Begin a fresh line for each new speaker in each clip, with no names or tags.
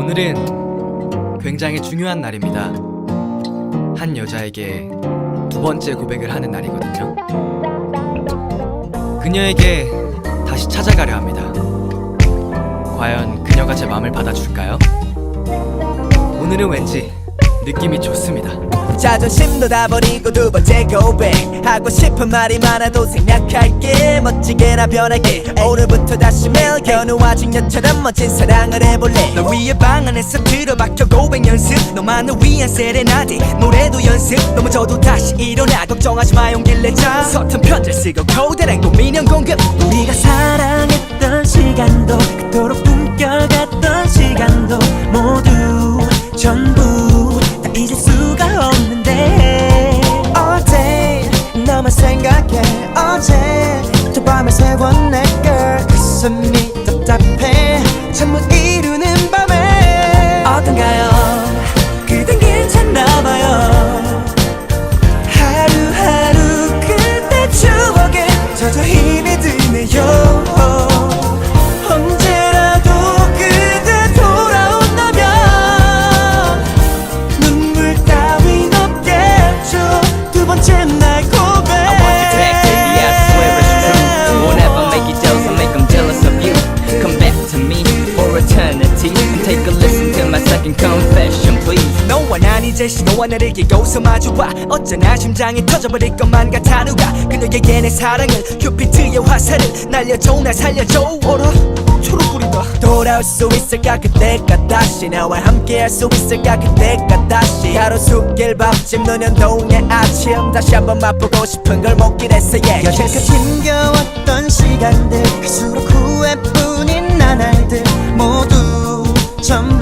오늘은 굉장히 중요한 날입니다. 한 여자에게 두 번째 고백을 하는 날이거든요. 그녀에게 다시 찾아가려 합니다. 과연 그녀가 제 마음을 받아줄까요? 오늘은 왠지 느낌이 좋습니다.
자존심도 다 버리고 두 번째 고백. 하고 싶은 말이 많아도 생략할게. 멋지게나 변할게. 오늘부터 다시 매일 견우와 직녀처럼 멋진 사랑을 해볼래. 너 위에 방 안에서 들어박혀 고백 연습. 너만을 위한 세레나데 노래도 연습. 넘어져도 다시 일어나. 걱정하지 마 용기를 내자. 서툰 편지를 쓰고 고대랑 고민형 공급 우리가 사랑했던 시간도 그토록 꿈결같던 시간도 모두 전부 다 잊을 수가 없는데. day 너만 생각해. 어제 저 밤을 새워 내걸 나를 길고서 마주봐. 어쩌나 심장이 터져버릴 것만 같아. 누가 그녀에게 내 사랑을 큐피트의 화살을 날려줘. 날 살려줘. 어라? 초록불이다. 돌아올 수 있을까? 그때가 다시 나와 함께 할 수 있을까? 그때가 다시. 가로수길 밥집 노년동의 아침. 다시 한번 맛보고 싶은 걸 먹긴 했어 yeah. 여태껏 힘겨웠던 시간들. 갈수록 후회뿐인 나날들 모두 전부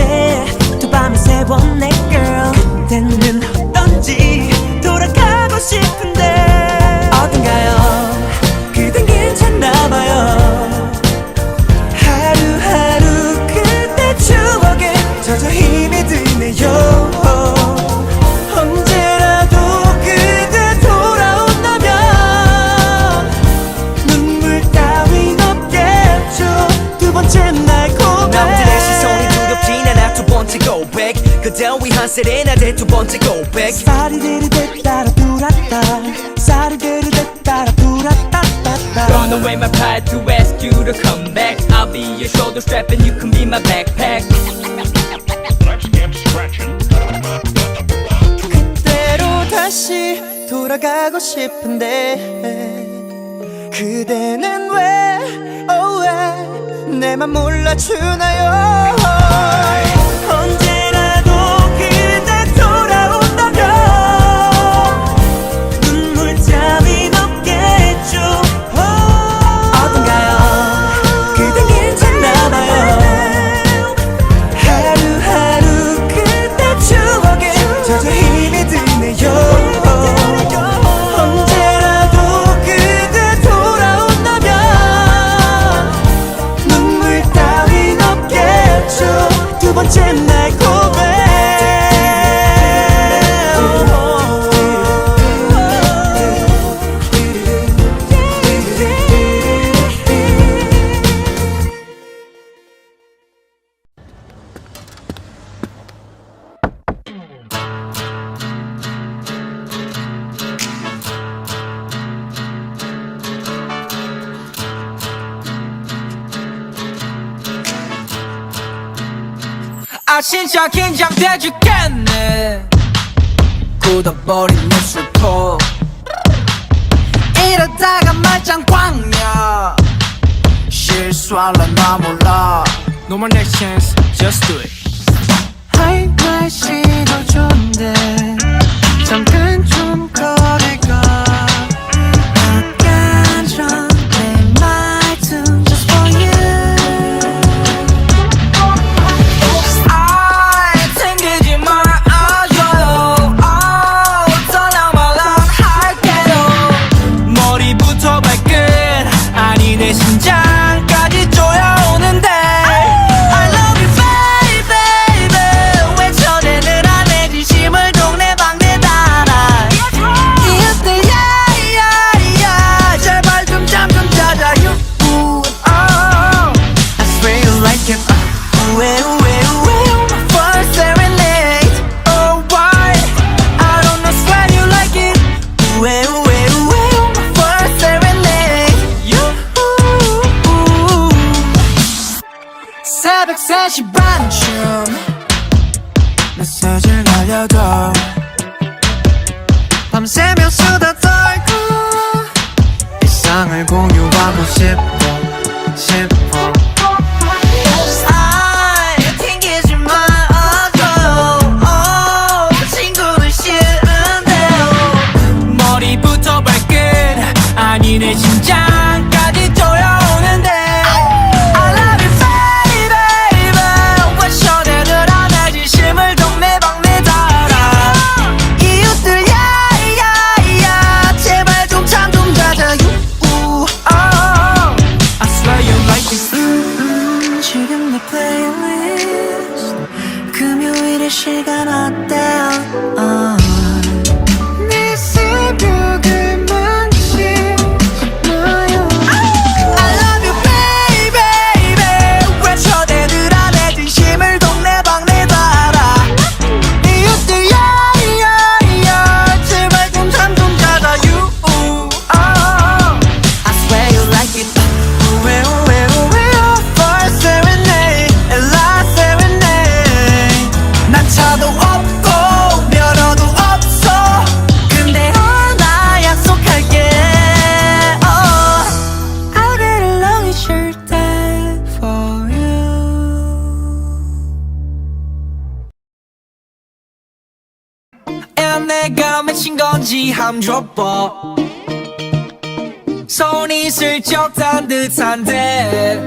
어 그대 위한 세레나데 두 번째 고백 사리르르 따라 불았다 사리르르 따라 불았다따따
Gone away my pride to ask you to come back I'll be your shoulder strap and you can be my backpack
Let's get scratching.
그때로 다시 돌아가고 싶은데 그대는 왜, oh 왜 내맘 몰라주나요 진짜 긴장돼 죽겠네. 굳어버린 입술포 이러다가 말짱 광냐 실수할라 나 몰라.
No more next chance, just do it.
하이 날씨도 좋은데 잠깐
줘봐 손이 슬쩍 단 듯한데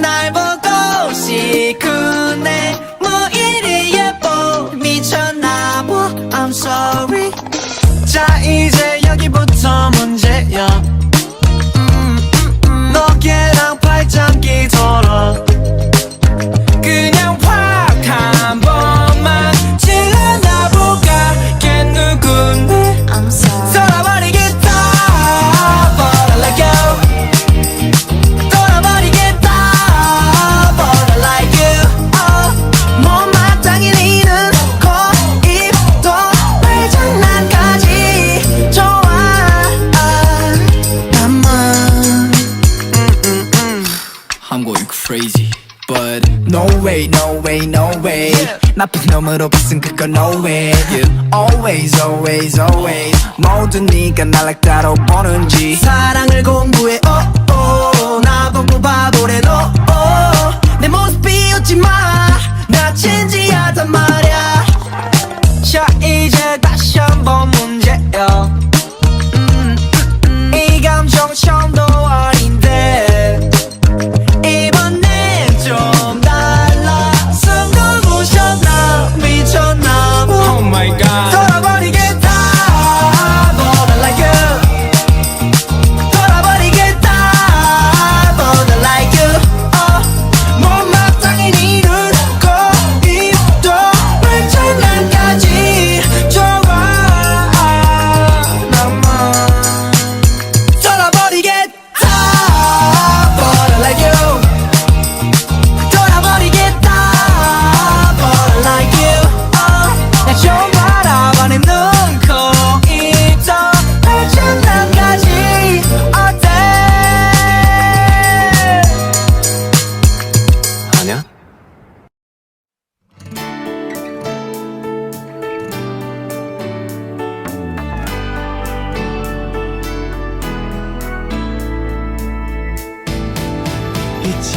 날 보고 싶구네 뭐 이리 예뻐 미쳤나 봐 I'm sorry. 자 이제 여기부터 문제야. 음, 음, 음. 너걔랑 발전기 돌아 I'm sorry 나쁜 놈으로 봤은 그거 no way Always, always, always. 모든 네가 날락 따로 보는지. 사랑을 공부해 oh, oh. 나보고 바보래 너 oh. 내 모습 비웃지 마 나 진지하단 말야.
자 이제 다시 한번 문제야 음, 이 감정 처음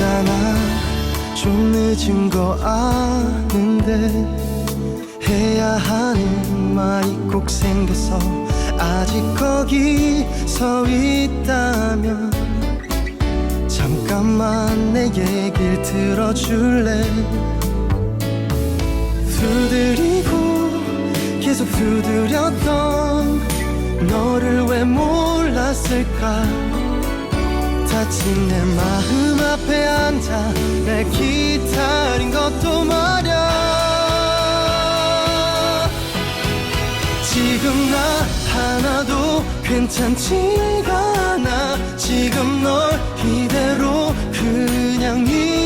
있잖아. 좀 늦은 거 아는데 해야 하는 말이 꼭 생겨서 아직 거기 서 있다면 잠깐만 내 얘길 들어줄래? 두드리고 계속 두드렸던 너를 왜 몰랐을까? 다친 내 마음 앞 에 앉아 날 기다린 것도 말야. 지금 나 하나도 괜찮지가 않아. 지금 널 이대로 그냥 잃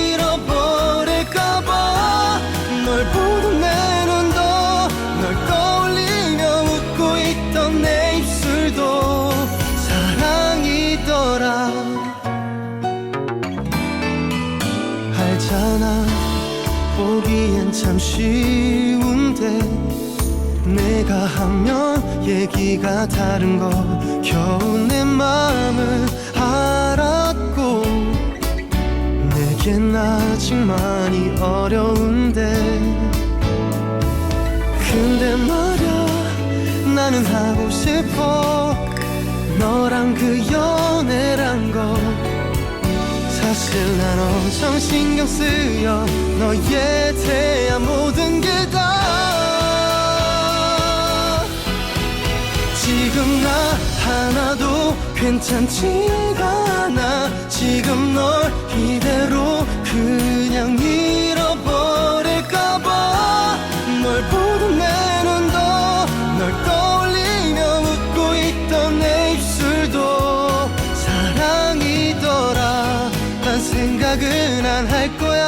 하면 얘기가 다른 거 겨우 내 마음을 알았고 내겐 아직 많이 어려운데. 근데 말야 나는 하고 싶어 너랑 그 연애란 거. 사실 난 엄청 신경 쓰여 너에 대한 모든 게다 괜찮지가 않아. 지금 널 이대로 그냥 잃어버릴까봐. 널 보던 내 눈도 널 떠올리며 웃고 있던 내 입술도 사랑이더라. 난 생각은 안 할 거야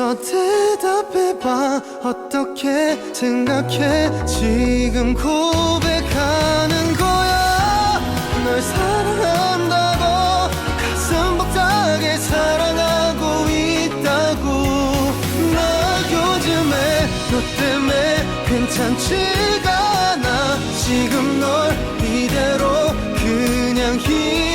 어서 대답해봐. 어떻게 생각해? 지금 고백하는 거야. 널 사랑한다고 가슴 벅차게 사랑하고 있다고. 나 요즘에 너 때문에 괜찮지가 않아. 지금 널 이대로 그냥 잃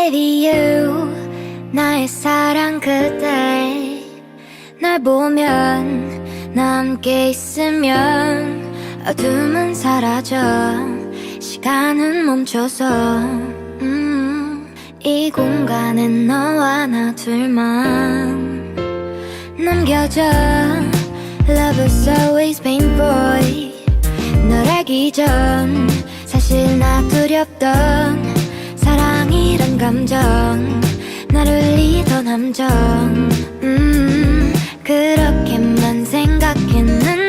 Baby you 나의 사랑 그대. 널 보면 나 함께 있으면 어둠은 사라져. 시간은 멈춰서 음, 이 공간엔 너와 나 둘만 남겨져. Love is always been boy 널 알기 전 사실 나 두렵던 이란 감정 날 울리던 함정 음 그렇게만 생각했는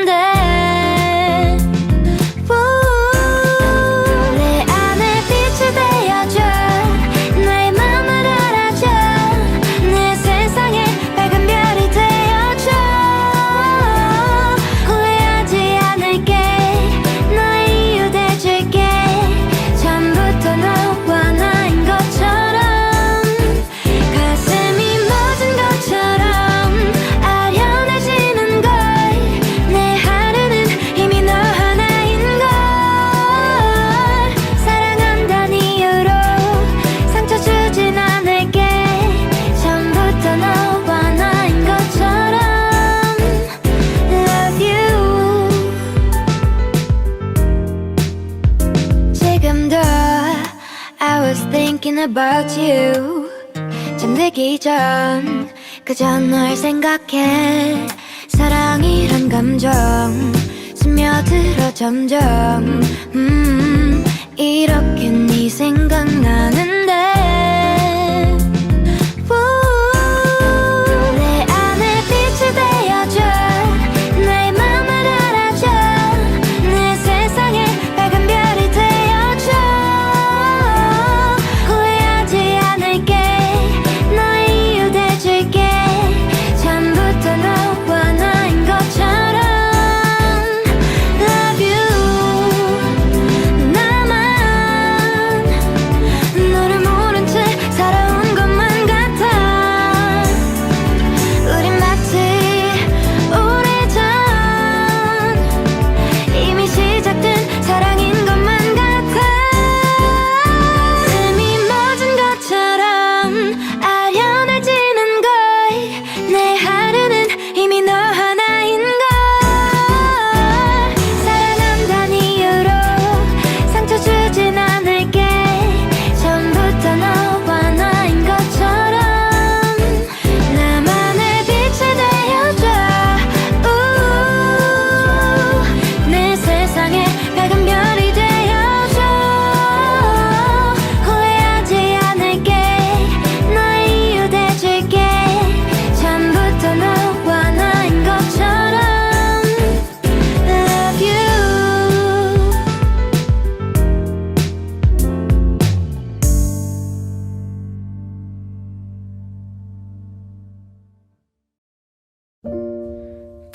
about you. 잠들기 전 그저 널 생각해. 사랑이란 감정 스며들어 점점. 음 이렇게 네 생각나는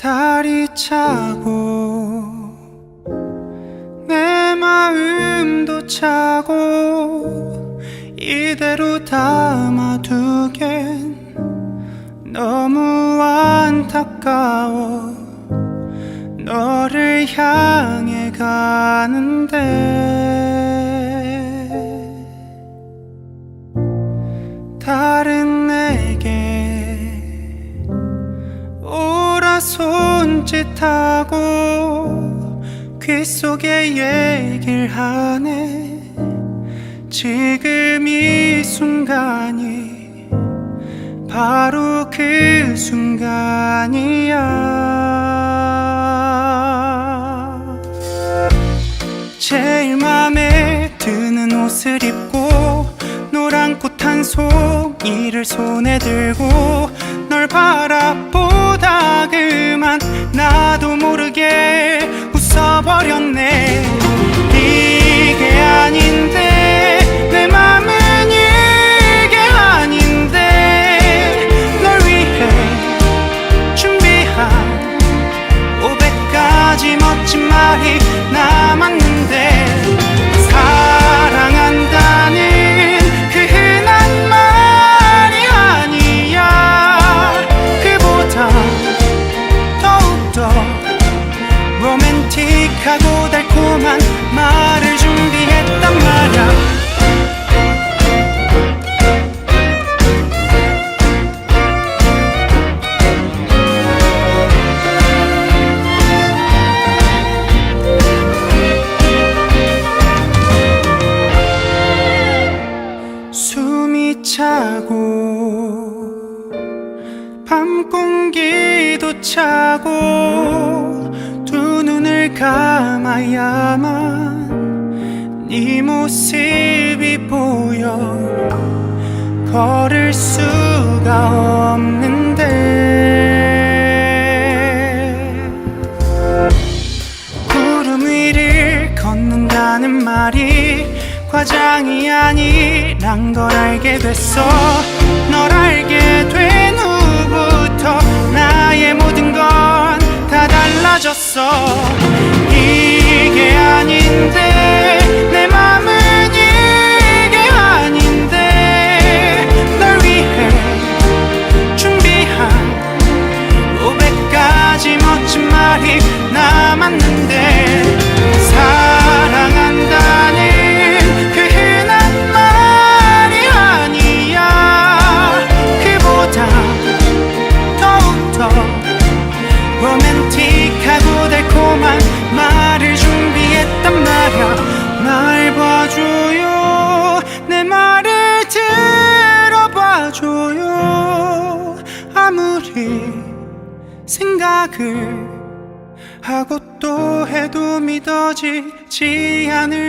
살이
차고 내 마음도 차고 이대로 담아두겐 너무 안타까워. 너를 향해 가는데 싫다고 귓속에 얘기를 하네. 지금 이 순간이 바로 그 순간이야. 제일 맘에 드는 옷을 입고 노란 꽃 한 송이를 손에 들고 널 바라보 가끔만 나도 모르게 웃어버렸네. 이게 아닌데 내 맘에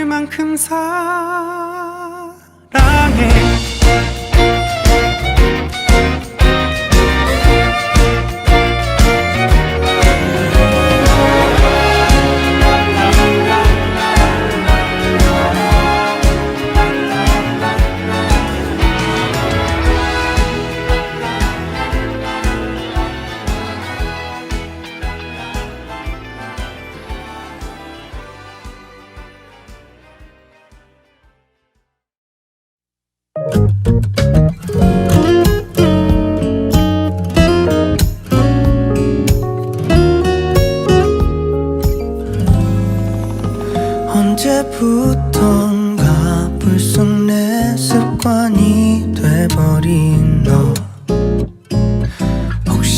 만큼 사랑해.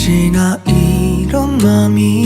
어찌나 이런 마음이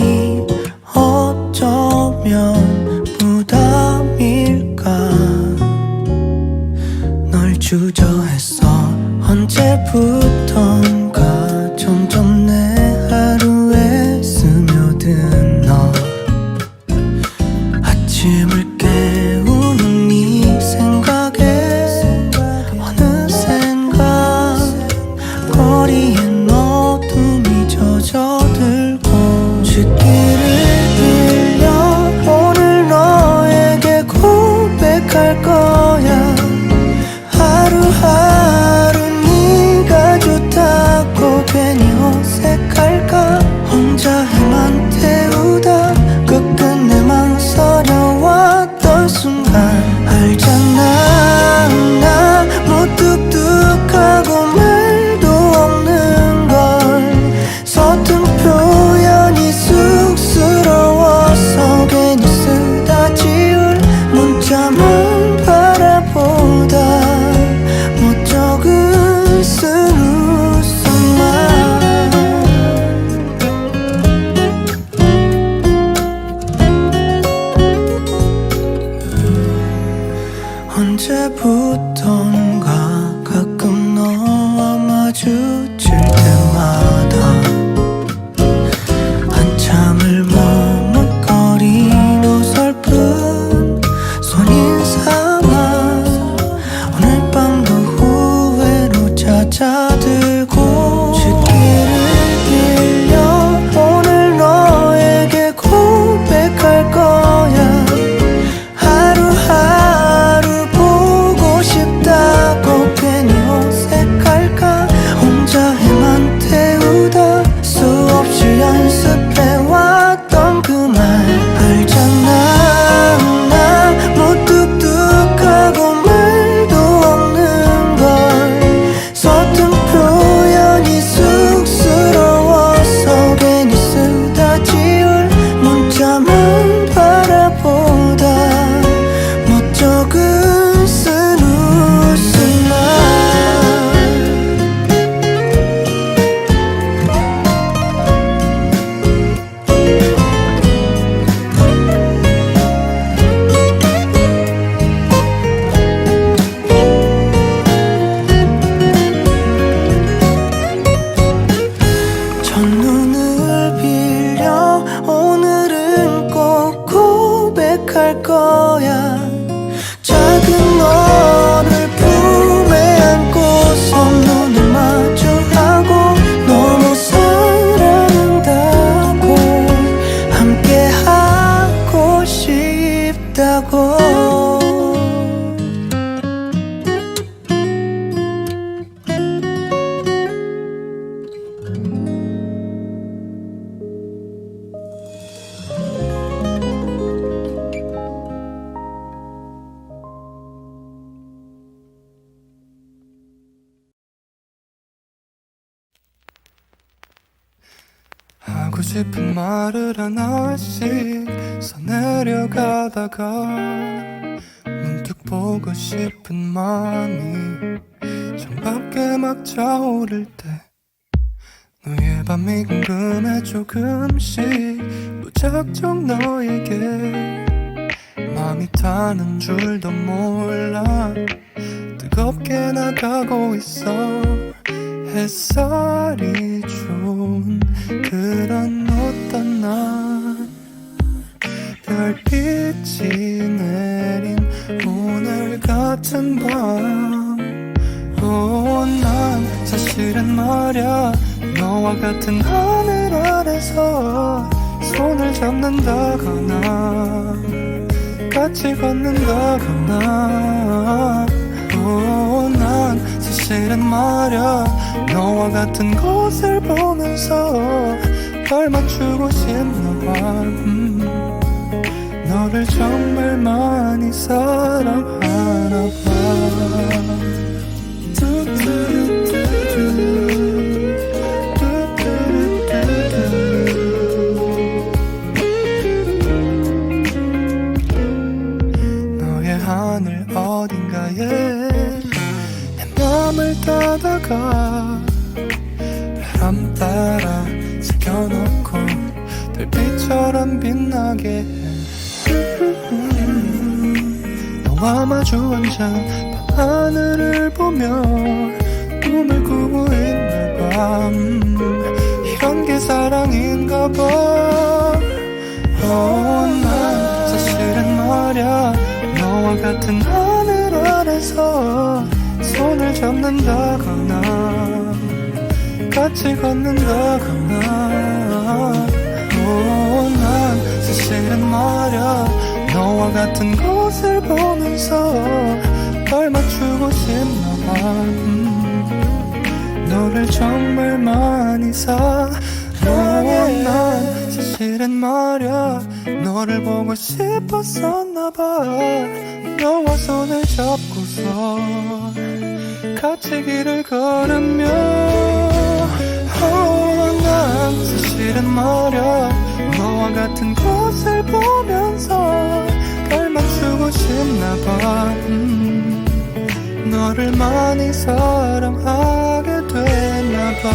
하고 싶은 말을 하나씩 써내려가다가 문득 보고 싶은 마음이 창밖에 막 차오를 때 너의 밤이 궁금해 조금씩 무작정 너에게 마음이 타는 줄도 몰라 뜨겁게 나가고 있어 햇살이 좋은 그런 어떤 날. 별빛이 내린 오늘 같은 밤. 오, 난 사실은 말야. 너와 같은 하늘 아래서 손을 잡는다거나 같이 걷는다거나. 오, 난 사실은 말야 너와 같은 곳을 보면서 발 맞추고 싶나 봐. 음, 너를 정말 많이 사랑하나 봐. 너의 하늘 어딘가에 내 맘을 따다가 새겨놓고 별빛처럼 빛나게 해. 너와 마주 앉아 밤하늘을 보며 꿈을 꾸고 봐 음, 이런 게 사랑인가 봐. 어, 난 사실은 말야. 너와 같은 하늘 아래서 손을 잡는다거나 같이 걷는다거나 사실은 말야 너와 같은 곳을 보면서 발 맞추고 싶나봐. 음, 너를 정말 많이 사랑해. 난 사실은 말야 너를 보고 싶었었나봐. 너와 손을 잡고서 같이 길을 걸으며. 어, 난 사실은 말야 너와 같은 곳을 보면서 발 맞추고 싶나 봐. 음, 너를 많이 사랑하게 됐나 봐